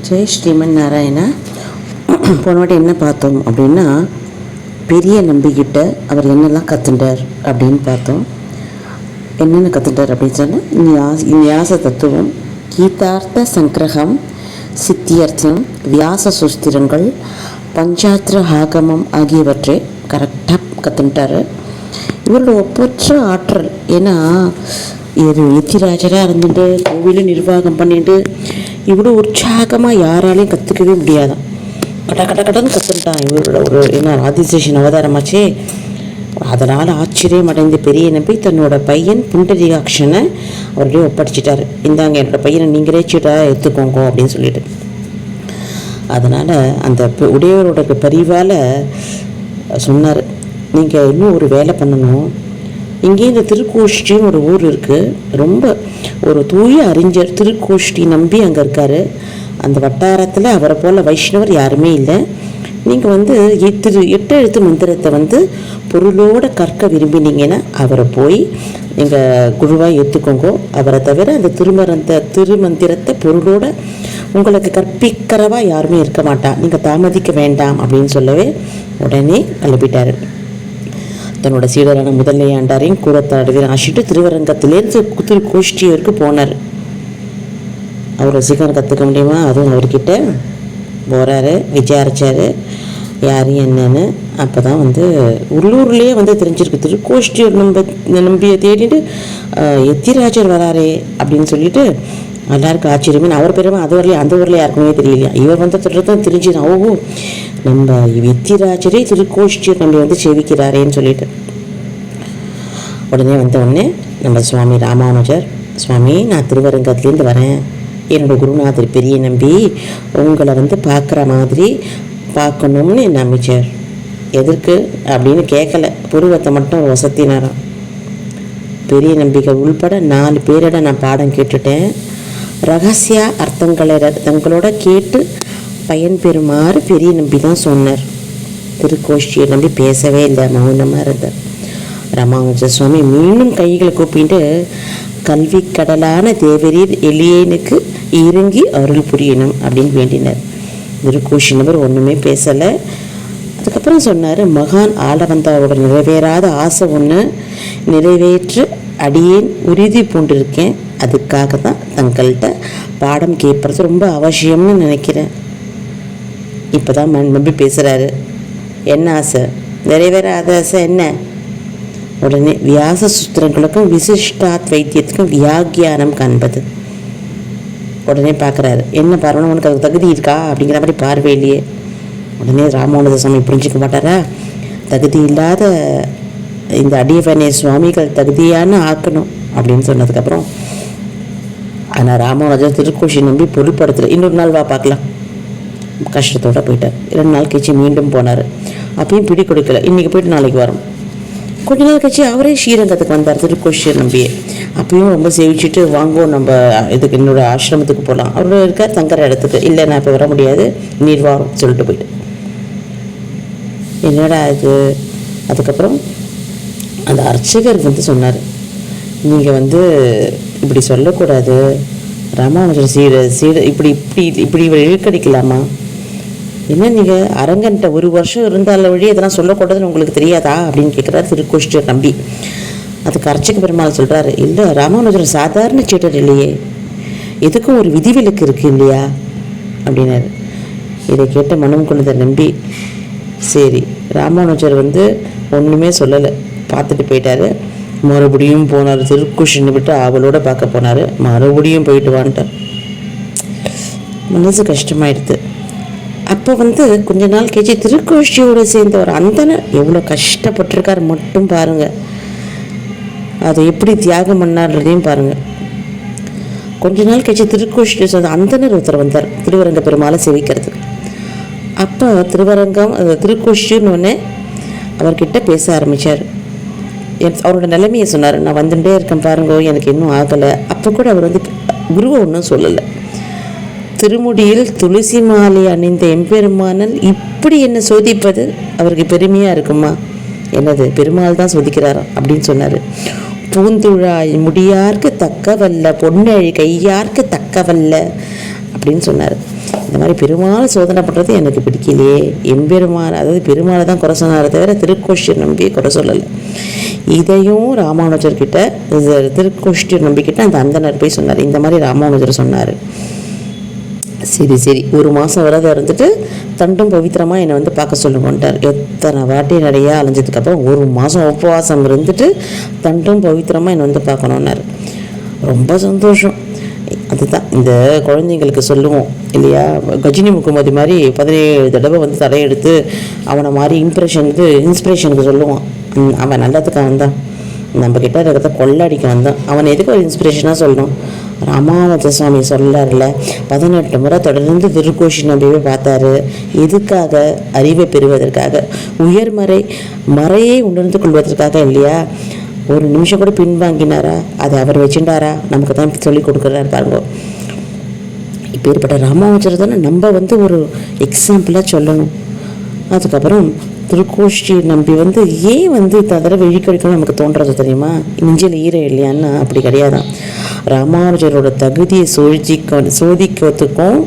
ஜெய் ஸ்ரீமன் நாராயணா. போன வாட்டி என்ன பார்த்தோம் அப்படின்னா பெரிய நம்பிக்கிட்ட அவர் என்னெல்லாம் கற்றுண்டார் அப்படின்னு பார்த்தோம். என்னென்ன கற்றுட்டார் அப்படின்னு சொன்னால் நியாஸ் நியாச தத்துவம் கீதார்த்த சங்கிரகம் சித்தியர்த்தம் வியாச சுஸ்திரங்கள் பஞ்சாத்திர ஆகமம் ஆகியவற்றை கரெக்டாக கற்றுட்டார் இவரோட ஒப்பற்ற ஆற்றல் ஏன்னா இது எத்திராஜராக இருந்துட்டு கோவிலும் நிர்வாகம் பண்ணிட்டு இவ்வளோ உற்சாகமாக யாராலையும் கற்றுக்கவே முடியாதான். கட கட கடன்னு கற்றுட்டான் இவரோட ஒரு என்ன ஆதிசேஷன் அவதாரமாச்சே. அதனால் ஆச்சரியம் அடைந்த பெரிய நம்பி தன்னோட பையன் புண்டரீகாட்சனை அவருடைய ஒப்படைச்சிட்டாரு. இந்தாங்க என்னோட பையனை நீங்களே சீட்டாக எடுத்துக்கோங்க அப்படின்னு சொல்லிட்டு. அதனால் அந்த உடையவரோட பரிவால் சொன்னார். நீங்கள் இன்னும் ஒரு வேலை பண்ணணும். இங்கே இந்த திருக்கோஷ்டின்னு ஒரு ஊர் இருக்குது ரொம்ப ஒரு தூய அறிஞர் திருக்கோஷ்டி நம்பி அங்கே இருக்கார். அந்த வட்டாரத்தில் அவரை போல் வைஷ்ணவர் யாருமே இல்லை. நீங்கள் வந்து எ- திரு எட்டு எழுத்து மந்திரத்தை வந்து பொருளோடு கற்க விரும்பினீங்கன்னா அவரை போய் எங்கள் குருவாக ஏற்றுக்கோங்க அவரை தவிர அந்த திருமரந்த திருமந்திரத்தை பொருளோட உங்களுக்கு கற்பிக்கிறவா யாருமே இருக்க மாட்டா. நீங்கள் தாமதிக்க வேண்டாம் அப்படின்னு சொல்லவே உடனே அனுப்பிட்டார் தன்னோட சீடரான முதன்மையாண்டாரையும் கூறத்தாடுவீர் ஆசிட்டு திருவரங்கத்திலேருந்து திருக்கோஷ்டி வரைக்கும் போனார். அவர் சீக்கிரம் கற்றுக்க முடியுமா? அதுவும் அவர்கிட்ட போகிறாரு விசாரிச்சாரு. யார் என்னன்னு அப்போ தான் வந்து உள்ளூர்லேயே வந்து தெரிஞ்சிருக்கு. திருக்கோஷ்டி நம்ப நம்பியை தேடிட்டு எத்திராஜர் வராரே அப்படின்னு சொல்லிட்டு எல்லாருக்கும் ஆச்சரியமே. அவர் பெருமை அது வரலையே அந்த ஊரில் யாருக்குமே தெரியலையா? இவர் வந்த தொடர்ந்து தான் தெரிஞ்சுதான் ஓஹோ நம்ம வித்திராஜரே திருக்கோஷ்டி நம்பி வந்து சேவிக்கிறாரேன்னு சொல்லிட்டு. உடனே வந்த உடனே நம்ம சுவாமி ராமானுஜர் சுவாமி நான் திருவரங்கத்துலேருந்து வரேன். என்னோட குருநாதர் பெரிய நம்பி உங்களை வந்து பார்க்குற மாதிரி பார்க்கணும்னு என் அமைச்சர்? எதற்கு? அப்படின்னு கேட்கல. புருவத்தை மட்டும் வசத்தினாராம் பெரிய நம்பிக்கை உள்பட நாலு பேரிட நான் பாடம் கேட்டுட்டேன். ரகசிய அர்த்தங்களை தங்களோட கேட்டு பயன் பெறுமாறு பெரிய நம்பி தான் சொன்னார். திருக்கோஷ்டியை நம்பி பேசவே இல்லை மௌனமாக இருந்தார் ராமானுஜ சுவாமி மீண்டும் கைகளை கூப்பிட்டு கல்வி கடலான தேவரீர் எளியனுக்கு இறங்கி அருள் புரியணும் அப்படின்னு வேண்டினார். திருக்கோஷி நபர் ஒன்றுமே பேசலை. அதுக்கப்புறம் சொன்னார் மகான் ஆள வந்தவரோட நிறைவேறாத ஆசை ஒன்று நிறைவேற்ற அடியேன் உறுதி பூண்டிருக்கேன். அதுக்காக தான் தங்கள்கிட்ட பாடம் கேட்பறது ரொம்ப அவசியம்னு நினைக்கிறேன். இப்போ தான் மண் நம்பி பேசுகிறாரு என்ன ஆசை? நிறைவேறாத ஆசை என்ன? உடனே வியாச சூத்திரங்களுக்கும் விசிஷ்டாத் வைத்தியத்துக்கும் வியாக்கியானம் காண்பது. உடனே பார்க்குறாரு என்ன பார்வணும் உனக்கு அதுக்கு தகுதி இருக்கா? அப்படிங்கிற மாதிரி பார்வையிலேயே உடனே ராமானுஜ சுவாமி புரிஞ்சுக்க மாட்டாரா? தகுதி இல்லாத இந்த அடியவனே சுவாமிகள் தகுதியான ஆக்கணும் அப்படின்னு சொன்னதுக்கப்புறம் ஆனால் ராமராஜன் திருக்கோஷி நம்பி பொருட்படுத்தல. இன்னொரு நாள் வா பார்க்கலாம். கஷ்டத்தோட போயிட்டார். ரெண்டு நாள் கழிச்சு மீண்டும் போனார். அப்பயும் பிடி கொடுக்கல. இன்றைக்கி போயிட்டு நாளைக்கு வரோம். கொஞ்ச நாள் கழிச்சு அவரே ஸ்ரீரங்கத்துக்கு வந்தார் திருக்கோஷி நம்பியே. அப்பயும் ரொம்ப சேவிச்சுட்டு வாங்குவோம் நம்ம இதுக்கு என்னோட ஆசிரமத்துக்கு போகலாம் அவரோட இருக்கார் தங்குற இடத்துக்கு. இல்லை நான் இப்போ வர முடியாது. நீர் வாரம் சொல்லிட்டு போயிட்டு என்னடா இது? அதுக்கப்புறம் அந்த அர்ச்சகர் வந்து சொன்னார் நீங்கள் வந்து இப்படி சொல்லக்கூடாது. ராமானுஜர் சீட சீட இப்படி இப்படி இப்படி இவர் இழுக்கடிக்கலாமா? என்ன நீங்கள் அரங்கன்ட்ட ஒரு வருஷம் இருந்தால வழி இதெல்லாம் சொல்லக்கூடாதுன்னு உங்களுக்கு தெரியாதா? அப்படின்னு கேட்குறாரு திருக்கோஷ்டர் நம்பி. அதுக்கு அர்ச்சக பெருமாள் சொல்கிறாரு இல்லை ராமானுஜர் சாதாரண சீடர் இல்லையே. எதுக்கும் ஒரு விதிவிலக்கு இருக்குது இல்லையா? அப்படின்னாரு. இதை கேட்ட மனம் கொண்டதை நம்பி சரி ராமானுஜர் வந்து ஒன்றுமே சொல்லலை. பார்த்துட்டு போயிட்டாரு. மறுபடியும் போனார். திருக்குஷின்னு விட்டு அவளோட பார்க்க போனார். மறுபடியும் போயிட்டு வான்ட்டார். மனசு கஷ்டமாயிடுது அப்போ வந்து கொஞ்ச நாள் கழிச்சு திருக்குஷியோடு சேர்ந்த ஒரு அந்தனை எவ்வளோ கஷ்டப்பட்டிருக்காரு மட்டும் பாருங்க. அதை எப்படி தியாகம் பண்ணார்ன்றதையும் பாருங்க. கொஞ்ச நாள் கழிச்சு திருக்கோஷ்டி சேர்ந்த அந்தனர் ஒருத்தர் வந்தார். திருவரங்க பெருமாளை சேவிக்கிறதுக்கு. அப்போ திருவரங்கம் அது திருக்கோஷ்டின்னு ஒன்று அவர்கிட்ட பேச ஆரம்பித்தார் அவரோட நிலைமையை சொன்னார். நான் வந்துட்டே இருக்கேன் பாருங்க எனக்கு இன்னும் ஆகலை. அப்போ கூட அவர் வந்து குருவை ஒன்றும் சொல்லலை. திருமுடியில் துளசி மாலை அணிந்த எம்பெருமானன் இப்படி என்னை சோதிப்பது அவருக்கு பெருமையாக இருக்குமா? என்னது பெருமாள் தான் சோதிக்கிறாராம் அப்படின்னு சொன்னார். பூந்துழாய் முடியார்க்கு தக்கவல்ல பொன்னழி கையார்க்கு தக்கவல்ல அப்படின்னு சொன்னார். இந்த மாதிரி பெருமாள் சோதனை பண்ணுறது எனக்கு பிடிக்கலையே. எம்பெருமாள் அதாவது பெருமாளை தான் குறை சொன்னாரே தவிர திருக்கோஷ்டியர் நம்பியை குறை சொல்லலை. இதையும் ராமானுஜர்கிட்ட இது திருக்கோஷ்டியர் நம்பிக்கிட்ட அந்த அந்தனர் போய் சொன்னார். இந்த மாதிரி ராமானுஜர் சொன்னார். சரி சரி. ஒரு மாதம் விரதம் இருந்துட்டு தண்டும் பவித்திரமாக என்னை வந்து பார்க்க சொல்லுவோன்ட்டார் எத்தனை வாட்டி நிறையா அலைஞ்சதுக்கப்புறம் ஒரு மாதம் உபவாசம் இருந்துட்டு தண்டும் பவித்திரமாக என்னை வந்து பார்க்கணுன்னார் ரொம்ப சந்தோஷம். அதுதான். இந்த குழந்தைங்களுக்கு சொல்லுவோம் இல்லையா? கஜினி முக்குமதி மாதிரி பதினேழு தடவை வந்து தலையெடுத்து அவனை மாதிரி இம்ப்ரெஷனுக்கு இன்ஸ்பிரேஷனுக்கு சொல்லுவான். அவன் நல்லதுக்காக வந்தான். நம்ம கிட்ட இருக்கிறத கொள்ளடிக்க வந்தான். அவன் எதுக்கு ஒரு இன்ஸ்பிரேஷனாக சொல்லணும் ராமானுஜ சுவாமி சொல்லார்ல பதினெட்டு முறை தொடர்ந்து திருக்கோஷி நம்பியை பார்த்தாரு. எதுக்காக? அறிவை பெறுவதற்காக. உயர்மறை மறையை உணர்ந்து கொள்வதற்காக இல்லையா? ஒரு நிமிஷம் கூட பின்வாங்கினாரா? அதை அவர் வச்சுட்டாரா நமக்கு தான் சொல்லி கொடுக்குறாரு பாருங்க. இப்பேற்பட்ட ராமானுஜர் தானே நம்ம வந்து ஒரு எக்ஸாம்பிளாக சொல்லணும். அதுக்கப்புறம் திருக்கோஷ்டி நம்பி வந்து ஏன் வந்து தவிர வெளிக்கடிக்கணும் நமக்கு தோன்றது தெரியுமா? நெஞ்சில் ஈரம் இல்லையான்னா? அப்படி கிடையாதான். ராமானுஜரோட தகுதியை சோதிக்க சோதிக்கிறதுக்கும்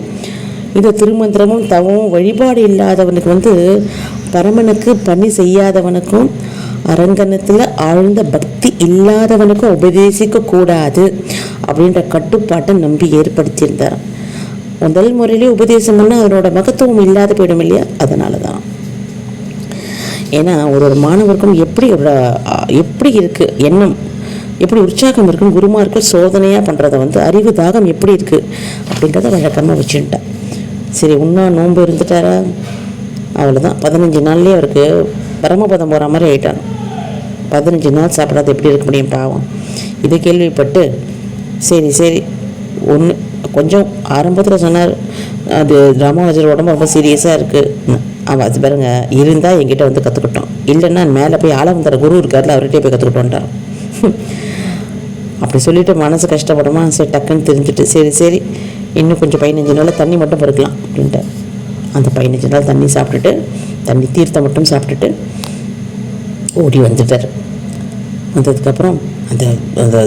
இந்த திருமந்திரமும் தவம் வழிபாடு இல்லாதவனுக்கு வந்து பரமனுக்கு பணி செய்யாதவனுக்கும் அரங்கனத்தில் ஆழ்ந்த பக்தி இல்லாதவனுக்கும் உபதேசிக்க கூடாது அப்படின்ற கட்டுப்பாட்டை நம்பி ஏற்படுத்தியிருந்தார். முதல் முறையிலே உபதேசம் பண்ணால் அதனோட மகத்துவம் இல்லாத போயிடும் இல்லையா? அதனால தான் ஏன்னா ஒரு ஒரு மாணவருக்கும் எப்படி ஒரு எப்படி இருக்குது எண்ணம் எப்படி உற்சாகம் இருக்குன்னு குருமார்கள் சோதனையாக பண்ணுறத வந்து அறிவு தாகம் எப்படி இருக்குது அப்படின்றத வழக்கமாக வச்சுட்டேன் சரி உண்ணா நோன்பு இருந்துட்டாரா? அவ்வளோதான் பதினஞ்சு நாள்லேயே அவருக்கு பரமபதம் போகிற மாதிரி ஆயிட்டான் பதினஞ்சு நாள் சாப்பிடாத எப்படி இருக்க முடியும் பாவம். இதை கேள்விப்பட்டு சரி சரி ஒன்று கொஞ்சம் ஆரம்பத்தில் சொன்னார். அது ராமானுஜர் உடம்பு ரொம்ப சீரியஸாக இருக்குது அவன் அது பாருங்க இருந்தால் என்கிட்ட வந்து கற்றுக்கிட்டோம் இல்லைன்னா மேலே போய் ஆலவந்தர குரு இருக்கார்ல அவர்கிட்டே போய் கற்றுக்கிட்டோன்ட்டான் அப்படி சொல்லிவிட்டு மனசு கஷ்டப்படுமா? சரி டக்குன்னு தெரிஞ்சுட்டு சரி சரி இன்னும் கொஞ்சம் பதினஞ்சு நாளில் தண்ணி மட்டும் பொறுக்கலாம் அப்படின்ட்டு அந்த பதினஞ்சு நாள் தண்ணி சாப்பிட்டுட்டு தண்ணி தீர்த்தம் மட்டும் சாப்பிட்டுட்டு ஓடி வந்துட்டார். வந்ததுக்கப்புறம் அந்த அந்த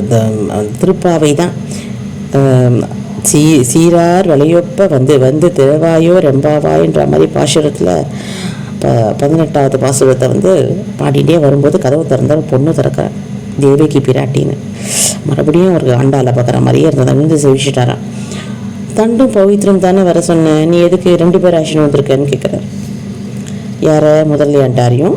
திருப்பாவை தான் சீ சீரார் வளையொப்ப வந்து வந்து தேவாயோ ரெம்பாவாயின்ற மாதிரி பாசுரத்தில் ப பதினெட்டாவது பாசுரத்தை வந்து பாடிட்டே வரும்போது கதவு திறந்தால் பொண்ணு திறக்கிறார் தேவகி பிராட்டின்னு. மறுபடியும் அவருக்கு ஆண்டால பார்க்குற மாதிரியே இருந்ததை. வந்து செவிச்சிட்டாராம் தண்டும் பவித்திரம் தானே வர சொன்னேன் நீ எதுக்கு ரெண்டு பேர் ஆக்ஷன் வந்திருக்கேன்னு கேட்குறாரு. யாரை? முதலியாண்டாரையும்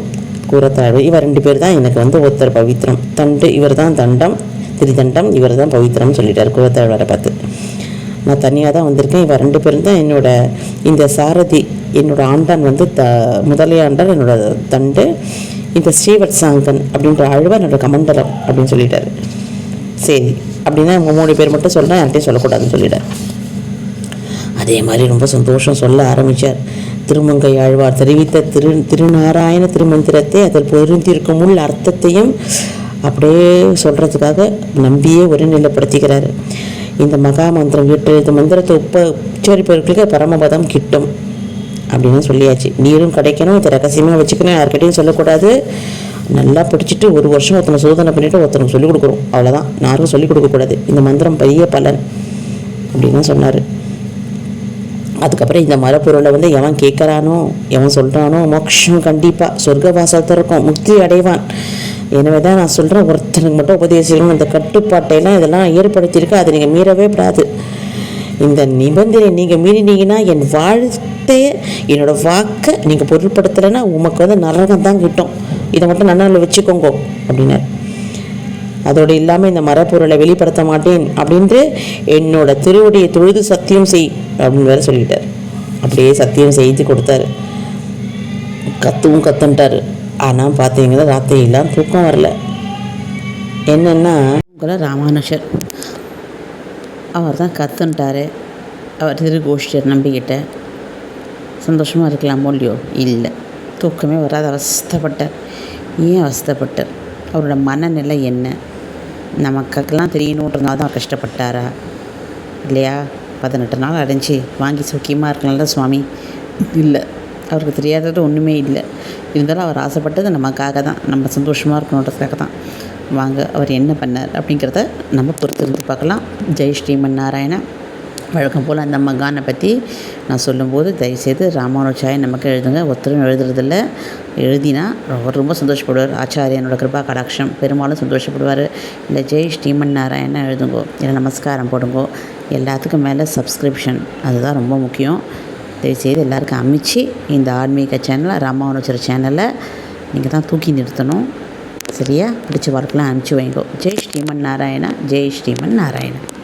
கூறத்தாழ்வு இவர் ரெண்டு பேர் தான் எனக்கு வந்து ஒருத்தர் பவித்ரம். தண்டு இவர் தான் தண்டம் திரிதண்டம் இவர் தான் பவித்ரம்னு சொல்லிட்டார் கூறத்தாழ்வரை பார்த்து. நான் தனியாக தான் வந்திருக்கேன். இவர் ரெண்டு பேரும் தான் என்னோட இந்த சாரதி என்னோட ஆண்டான் வந்து த முதலையாண்டான் என்னோட தண்டு இந்த ஸ்ரீவத் சாங்கன் அப்படின்ற ஆழ்வா என்னோட கமண்டலம் அப்படின்னு சொல்லிட்டாரு. சரி அப்படின்னா இவங்க மூணு பேர் மட்டும் சொல்கிறேன் யார்கிட்டையும் சொல்லக்கூடாதுன்னு சொல்லிட்டார். அதே மாதிரி ரொம்ப சந்தோஷம் சொல்ல ஆரம்பித்தார் திருமங்கை ஆழ்வார் தெரிவித்த திரு திருநாராயண திருமந்திரத்தை அதில் பொருந்திருக்கும் உள் அர்த்தத்தையும் அப்படியே சொல்கிறதுக்காக நம்பியே ஒருநிலைப்படுத்துகிறார் இந்த மகா மந்திரம் எட்டு இந்த மந்திரத்தை உப்ப உச்சரிப்பவர்களுக்கு பரமபதம் கிட்டும் அப்படின்னு சொல்லியாச்சு. நீரும் கிடைக்கணும் இதை ரகசியமாக வச்சுக்கணும் யார்கிட்டையும் சொல்லக்கூடாது. நல்லா பிடிச்சிட்டு ஒரு வருஷம் ஒருத்தனை சோதனை பண்ணிவிட்டு ஒருத்தனுக்கு சொல்லிக் கொடுக்குறோம் அவ்வளோதான் யாருக்கும் சொல்லிக் கொடுக்கக்கூடாது இந்த மந்திரம் பெரிய பலன் அப்படின்னு சொன்னார். அதுக்கப்புறம் இந்த மரப்பொருளை வந்து எவன் கேட்குறானோ எவன் சொல்கிறானோ மோட்சம் கண்டிப்பாக சொர்க்க வாசல் இருக்கும் முக்தி அடைவான். எனவே தான் நான் சொல்கிறேன் ஒருத்தனுக்கு மட்டும் உபதேசிக்கணும் இந்த கட்டுப்பாட்டையெல்லாம் இதெல்லாம் ஏற்படுத்தியிருக்கு. அதை நீங்கள் மீறவே கூடாது. இந்த நிபந்தனை நீங்கள் மீறினீங்கன்னா என் வாழ்க்கையை என்னோடய வாக்கை நீங்கள் பொருட்படுத்தலைன்னா உமக்கு வந்து நரகம் தான் கிட்டும். இதை மட்டும் நன்னால் வச்சுக்கோங்க அப்படின்னாரு. அதோடு இல்லாமல் இந்த மரப்பொருளை வெளிப்படுத்த மாட்டேன் அப்படின்ட்டு என்னோட திருவுடைய தொழுது சத்தியம் செய் அப்படின்னு வேற சொல்லிட்டார். அப்படியே சத்தியம் செய்து கொடுத்தாரு. கத்துவும் கத்துன்ட்டார். ஆனால் பார்த்தீங்கன்னா ராத்திரியெல்லாம் தூக்கம் வரல. என்னென்னா உங்களை ராமானுஷர். அவர் தான் கத்துன்ட்டாரு. அவர் திருகோஷ்டர் நம்பிக்கிட்ட. சந்தோஷமாக இருக்கலாமோ இல்லையோ? இல்லை. தூக்கமே வராது. அவஸ்தப்பட்டார். ஏன் அவஸ்தப்பட்டார்? அவரோட மனநிலை என்ன? நமக்கெல்லாம் தெரியணுன்றதுனால தான் கஷ்டப்பட்டாரா? இல்லையா? பதினெட்டு நாள் அடைஞ்சி வாங்கி சுக்கியமாக இருக்கலாம்ல சுவாமி? இல்லை. அவருக்கு தெரியாதது ஒன்றுமே இல்லை. இருந்தாலும் அவர் ஆசைப்பட்டது நமக்காக தான். நம்ம சந்தோஷமாக இருக்கணுன்றதுக்காக தான். வாங்க அவர் என்ன பண்ணார் அப்படிங்கிறத நம்ம பொறுத்திருந்து பார்க்கலாம். ஜெய் ஸ்ரீமன் நாராயணன் வழக்கம் போல் அந்த மகானை பற்றி நான் சொல்லும்போது தயவுசெய்து ராமானுஜாய நமக்கு எழுதுங்க. ஒருத்தரும் எழுதுறதில்ல. எழுதினா அவர் ரொம்ப சந்தோஷப்படுவார். ஆச்சாரியனோட கிருபா கடாட்சம். பெரும்பாலும் சந்தோஷப்படுவார். இல்லை ஜெய் ஸ்ரீமன் நாராயணன் எழுதுங்கோ. இல்லை நமஸ்காரம் போடுங்கோ. எல்லாத்துக்கும் மேலே சப்ஸ்கிரிப்ஷன் அதுதான் ரொம்ப முக்கியம். தயவுசெய்து எல்லாருக்கும் அமைச்சு இந்த ஆன்மீக சேனலை ராமானுஜர் சேனலை நீங்கள் தான் தூக்கி நிறுத்தணும். சரியா? பிடிச்ச வார்த்தைலாம் அனுப்பிச்சி வைங்கோ. ஜெய் ஸ்ரீமன் நாராயணா ஜெய் ஸ்ரீமன் நாராயணன்